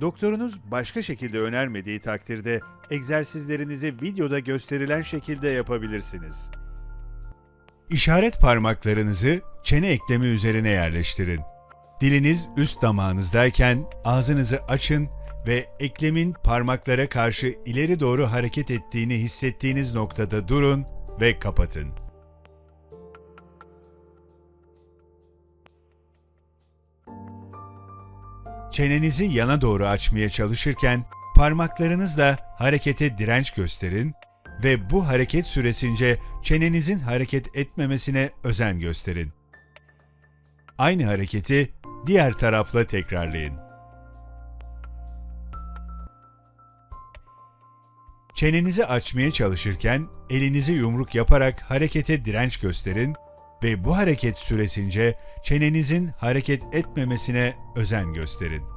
Doktorunuz başka şekilde önermediği takdirde egzersizlerinizi videoda gösterilen şekilde yapabilirsiniz. İşaret parmaklarınızı çene eklemi üzerine yerleştirin. Diliniz üst damağınızdayken ağzınızı açın ve eklemin parmaklara karşı ileri doğru hareket ettiğini hissettiğiniz noktada durun ve kapatın. Çenenizi yana doğru açmaya çalışırken parmaklarınızla harekete direnç gösterin ve bu hareket süresince çenenizin hareket etmemesine özen gösterin. Aynı hareketi diğer tarafla tekrarlayın. Çenenizi açmaya çalışırken elinizi yumruk yaparak harekete direnç gösterin ve bu hareket süresince çenenizin hareket etmemesine özen gösterin.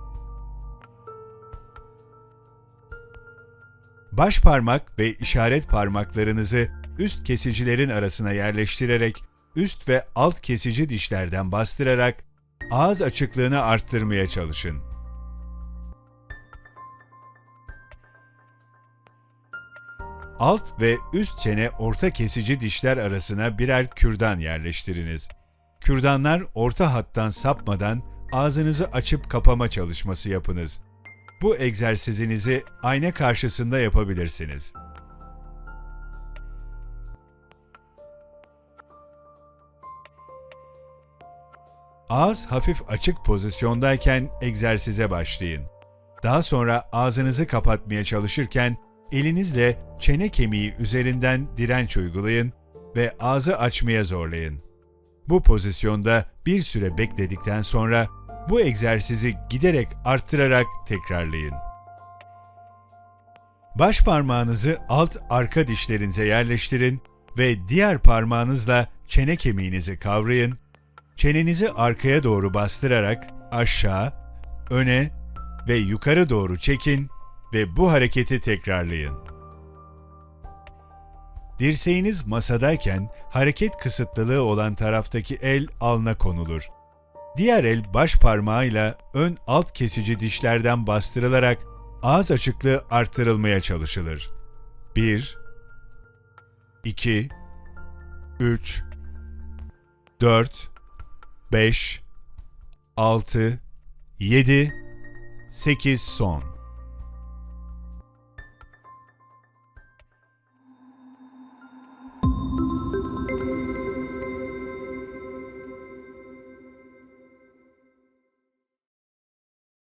Baş parmak ve işaret parmaklarınızı üst kesicilerin arasına yerleştirerek üst ve alt kesici dişlerden bastırarak ağız açıklığını arttırmaya çalışın. Alt ve üst çene orta kesici dişler arasına birer kürdan yerleştiriniz. Kürdanlar orta hattan sapmadan ağzınızı açıp kapama çalışması yapınız. Bu egzersizinizi ayna karşısında yapabilirsiniz. Ağız hafif açık pozisyondayken egzersize başlayın. Daha sonra ağzınızı kapatmaya çalışırken elinizle çene kemiği üzerinden direnç uygulayın ve ağzı açmaya zorlayın. Bu pozisyonda bir süre bekledikten sonra bu egzersizi giderek arttırarak tekrarlayın. Baş parmağınızı alt arka dişlerinize yerleştirin ve diğer parmağınızla çene kemiğinizi kavrayın. Çenenizi arkaya doğru bastırarak aşağı, öne ve yukarı doğru çekin ve bu hareketi tekrarlayın. Dirseğiniz masadayken hareket kısıtlılığı olan taraftaki el alna konulur. Diğer el baş parmağıyla ön alt kesici dişlerden bastırılarak ağız açıklığı arttırılmaya çalışılır. 1 2 3 4 5 6 7 8 son